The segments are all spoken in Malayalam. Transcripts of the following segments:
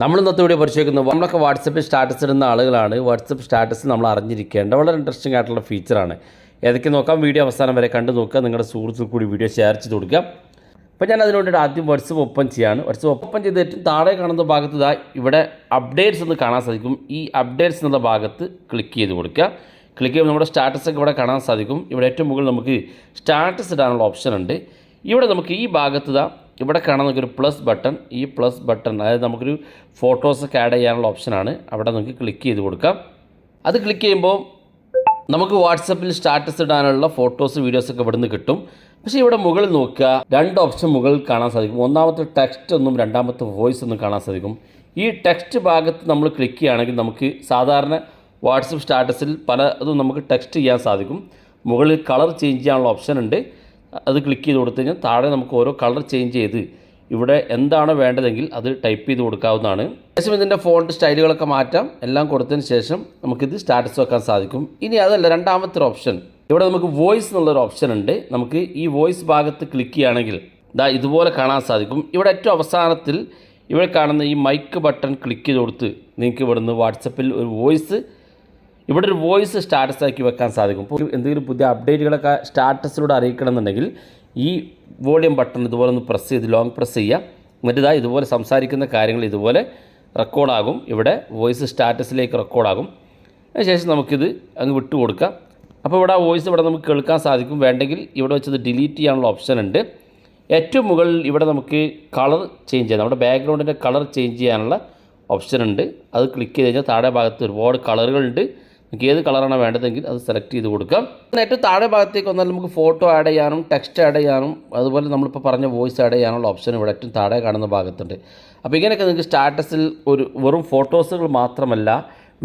നമ്മൾ ഇന്നത്തെ വീഡിയോ പരിശോധിക്കുന്നത് നമ്മളൊക്കെ വാട്സപ്പിൽ സ്റ്റാറ്റസ് ഇടുന്ന ആളുകളാണ്. വാട്സപ്പ് സ്റ്റാറ്റസ് നമ്മൾ അറിഞ്ഞിരിക്കേണ്ട വളരെ ഇൻട്രസ്റ്റിംഗ് ആയിട്ടുള്ള ഫീച്ചറാണ് ഏതൊക്കെ നോക്കാം? വീഡിയോ അവസാനം വരെ കണ്ടു നോക്കുക. നിങ്ങളുടെ സുഹൃത്തു കൂടി വീഡിയോ ഷെയർ ചെയ്ത് കൊടുക്കുക. അപ്പോൾ ഞാൻ അതിനോട് ആദ്യം വാട്സപ്പ് ഓപ്പൺ ചെയ്യാണ്. വാട്സപ്പ് ഓപ്പൺ ചെയ്ത് ഏറ്റവും താഴെ കാണുന്ന ഭാഗത്ത് ഇതാ ഇവിടെ അപ്ഡേറ്റ്സ് എന്ന് കാണാൻ സാധിക്കും. ഈ അപ്ഡേറ്റ്സ് എന്നുള്ള ഭാഗത്ത് ക്ലിക്ക് ചെയ്ത് കൊടുക്കുക. ക്ലിക്ക് ചെയ്യുമ്പോൾ നമ്മുടെ സ്റ്റാറ്റസൊക്കെ ഇവിടെ കാണാൻ സാധിക്കും. ഇവിടെ ഏറ്റവും മുകളിൽ നമുക്ക് സ്റ്റാറ്റസ് ഇടാനുള്ള ഓപ്ഷൻ ഉണ്ട്. ഇവിടെ നമുക്ക് ഈ ഭാഗത്ത് ഇതാ ഇവിടെ കാണാൻ നമുക്കൊരു പ്ലസ് ബട്ടൺ ഈ പ്ലസ് ബട്ടൺ അതായത് നമുക്കൊരു ഫോട്ടോസൊക്കെ ആഡ് ചെയ്യാനുള്ള ഓപ്ഷനാണ് അവിടെ നമുക്ക് ക്ലിക്ക് ചെയ്ത് കൊടുക്കാം. അത് ക്ലിക്ക് ചെയ്യുമ്പോൾ നമുക്ക് വാട്സപ്പിൽ സ്റ്റാറ്റസ് ഇടാനുള്ള ഫോട്ടോസ് വീഡിയോസൊക്കെ ഇവിടുന്ന് കിട്ടും. പക്ഷേ ഇവിടെ മുകളിൽ നോക്കുക രണ്ട് ഓപ്ഷൻ മുകളിൽ കാണാൻ സാധിക്കും. ഒന്നാമത്തെ ടെക്സ്റ്റ് ഒന്നും രണ്ടാമത്തെ വോയിസ് ഒന്നും കാണാൻ സാധിക്കും. ഈ ടെക്സ്റ്റ് ഭാഗത്ത് നമ്മൾ ക്ലിക്ക് ചെയ്യുകയാണെങ്കിൽ നമുക്ക് സാധാരണ വാട്സപ്പ് സ്റ്റാറ്റസിൽ പല അതും നമുക്ക് ടെക്സ്റ്റ് ചെയ്യാൻ സാധിക്കും. മുകളിൽ കളർ ചേഞ്ച് ചെയ്യാനുള്ള ഓപ്ഷൻ ഉണ്ട്. അത് ക്ലിക്ക് ചെയ്ത് കൊടുത്തു കഴിഞ്ഞാൽ താഴെ നമുക്ക് ഓരോ കളർ ചേഞ്ച് ചെയ്ത് ഇവിടെ എന്താണ് വേണ്ടതെങ്കിൽ അത് ടൈപ്പ് ചെയ്ത് കൊടുക്കാവുന്നതാണ്. ശേഷം ഇതിന്റെ ഫോണ്ട് സ്റ്റൈലുകളൊക്കെ മാറ്റാം. എല്ലാം കൊടുത്തതിന് ശേഷം നമുക്കിത് സ്റ്റാറ്റസ് വെക്കാൻ സാധിക്കും. ഇനി അതല്ല രണ്ടാമത്തെ ഓപ്ഷൻ ഇവിടെ നമുക്ക് വോയിസ് എന്നുള്ളൊരു ഓപ്ഷൻ ഉണ്ട്. നമുക്ക് ഈ വോയിസ് ഭാഗത്ത് ക്ലിക്ക് ചെയ്യുകയാണെങ്കിൽ ഇതാ ഇതുപോലെ കാണാൻ സാധിക്കും. ഇവിടെ ഏറ്റവും അവസാനത്തിൽ ഇവിടെ കാണുന്ന ഈ മൈക്ക് ബട്ടൺ ക്ലിക്ക് ചെയ്ത് കൊടുത്ത് നിങ്ങൾക്ക് ഇവിടുന്ന് വാട്സപ്പിൽ ഒരു വോയിസ് ഇവിടെ ഒരു വോയിസ് സ്റ്റാറ്റസ് ആക്കി വെക്കാൻ സാധിക്കും. ഇപ്പോൾ എന്തെങ്കിലും പുതിയ അപ്ഡേറ്റുകളൊക്കെ സ്റ്റാറ്റസിലൂടെ അറിയിക്കണമെന്നുണ്ടെങ്കിൽ ഈ വോളിയം ബട്ടൺ ഇതുപോലെ ഒന്ന് പ്രസ് ചെയ്ത് ലോങ് പ്രസ് ചെയ്യുക. മറ്റേതായി ഇതാ ഇതുപോലെ സംസാരിക്കുന്ന കാര്യങ്ങൾ ഇതുപോലെ റെക്കോർഡാകും ഇവിടെ വോയിസ് സ്റ്റാറ്റസിലേക്ക് റെക്കോർഡാകും അതിനുശേഷം നമുക്കിത് അങ്ങ് വിട്ടു കൊടുക്കാം അപ്പോൾ ഇവിടെ ആ വോയിസ് ഇവിടെ നമുക്ക് കേൾക്കാൻ സാധിക്കും. വേണ്ടെങ്കിൽ ഇവിടെ വെച്ചത് ഡിലീറ്റ് ചെയ്യാനുള്ള ഓപ്ഷൻ ഉണ്ട്. ഏറ്റവും മുകളിൽ ഇവിടെ നമുക്ക് കളർ ചേഞ്ച് ചെയ്യാം. നമ്മുടെ ബാക്ക്ഗ്രൗണ്ടിന്റെ കളർ ചേഞ്ച് ചെയ്യാനുള്ള ഓപ്ഷൻ ഉണ്ട്. അത് ക്ലിക്ക് ചെയ്ത് കഴിഞ്ഞാൽ താഴെ ഭാഗത്ത് ഒരുപാട് കളറുകളുണ്ട് നമുക്ക് ഏത് കളറാണ് വേണ്ടതെങ്കിൽ അത് സെലക്ട് ചെയ്ത് കൊടുക്കാം ഏറ്റവും താഴെ ഭാഗത്തേക്ക് വന്നാൽ നമുക്ക് ഫോട്ടോ ആഡ് ചെയ്യാനും ടെക്സ്റ്റ് ആഡ് ചെയ്യാനും അതുപോലെ നമ്മളിപ്പോൾ പറഞ്ഞ വോയിസ് ആഡ് ചെയ്യാനുള്ള ഓപ്ഷൻ ഇവിടെ ഏറ്റവും താഴെ കാണുന്ന ഭാഗത്തുണ്ട്. അപ്പോൾ ഇങ്ങനെയൊക്കെ നിങ്ങൾക്ക് സ്റ്റാറ്റസിൽ ഒരു വെറും ഫോട്ടോസുകൾ മാത്രമല്ല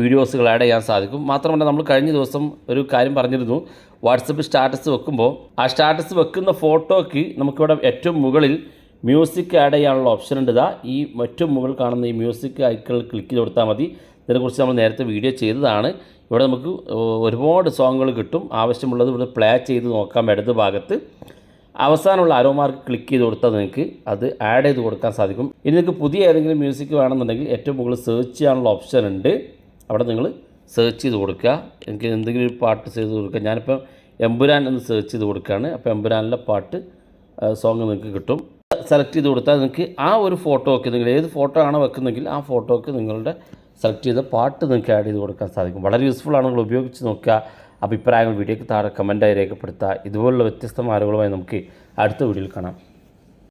വീഡിയോസുകൾ ആഡ് ചെയ്യാൻ സാധിക്കും. മാത്രമല്ല നമ്മൾ കഴിഞ്ഞ ദിവസം ഒരു കാര്യം പറഞ്ഞിരുന്നു. വാട്സപ്പ് സ്റ്റാറ്റസ് വെക്കുമ്പോൾ ആ സ്റ്റാറ്റസ് വെക്കുന്ന ഫോട്ടോയ്ക്ക് നമുക്കിവിടെ ഏറ്റവും മുകളിൽ മ്യൂസിക് ആഡ് ചെയ്യാനുള്ള ഓപ്ഷൻ ഉണ്ട്. ഇതാ ഈ ഏറ്റവും മുകളിൽ കാണുന്ന ഈ മ്യൂസിക് ഐക്കണിൽ ക്ലിക്ക് ചെയ്ത് കൊടുത്താൽ മതി. ഇതിനെക്കുറിച്ച് നമ്മൾ നേരത്തെ വീഡിയോ ചെയ്തതാണ്. ഇവിടെ നമുക്ക് ഒരുപാട് സോങ്ങുകൾ കിട്ടും. ആവശ്യമുള്ളത് ഇവിടെ പ്ലേ ചെയ്ത് നോക്കാം ഇടത് ഭാഗത്ത്. അവസാനമുള്ള അരോമാർക്ക് ക്ലിക്ക് ചെയ്ത് കൊടുത്താൽ നിങ്ങൾക്ക് അത് ആഡ് ചെയ്ത് കൊടുക്കാൻ സാധിക്കും. ഇനി നിങ്ങൾക്ക് പുതിയ ഏതെങ്കിലും മ്യൂസിക് വേണമെന്നുണ്ടെങ്കിൽ ഏറ്റവും മുകളിൽ സെർച്ച് ചെയ്യാനുള്ള ഓപ്ഷൻ ഉണ്ട്. അവിടെ നിങ്ങൾ സെർച്ച് ചെയ്ത് കൊടുക്കുക. എനിക്ക് എന്തെങ്കിലും ഒരു പാട്ട് ചെയ്ത് കൊടുക്കുക. ഞാനിപ്പോൾ എമ്പുരാൻ എന്ന് സെർച്ച് ചെയ്ത് കൊടുക്കുകയാണ്. അപ്പോൾ എമ്പുരാനിലെ പാട്ട് സോങ് നിങ്ങൾക്ക് കിട്ടും. സെലക്ട് ചെയ്ത് കൊടുത്താൽ നിങ്ങൾക്ക് ആ ഒരു ഫോട്ടോക്ക് നിങ്ങൾ ഏത് ഫോട്ടോ ആണോ വെക്കുന്നെങ്കിൽ ആ ഫോട്ടോക്ക് നിങ്ങളുടെ സെലക്ട് ചെയ്ത പാട്ട് നിങ്ങൾക്ക് ആഡ് ചെയ്ത് കൊടുക്കാൻ സാധിക്കും. വളരെ യൂസ്ഫുൾ ആണ്. നിങ്ങൾ ഉപയോഗിച്ച് നോക്കുക. അഭിപ്രായങ്ങൾ വീഡിയോയ്ക്ക് താഴെ കമന്റായി രേഖപ്പെടുത്തുക. ഇതുപോലുള്ള വ്യത്യസ്തമായ ആളുകളുമായി നമുക്ക് അടുത്ത വീഡിയോയിൽ കാണാം.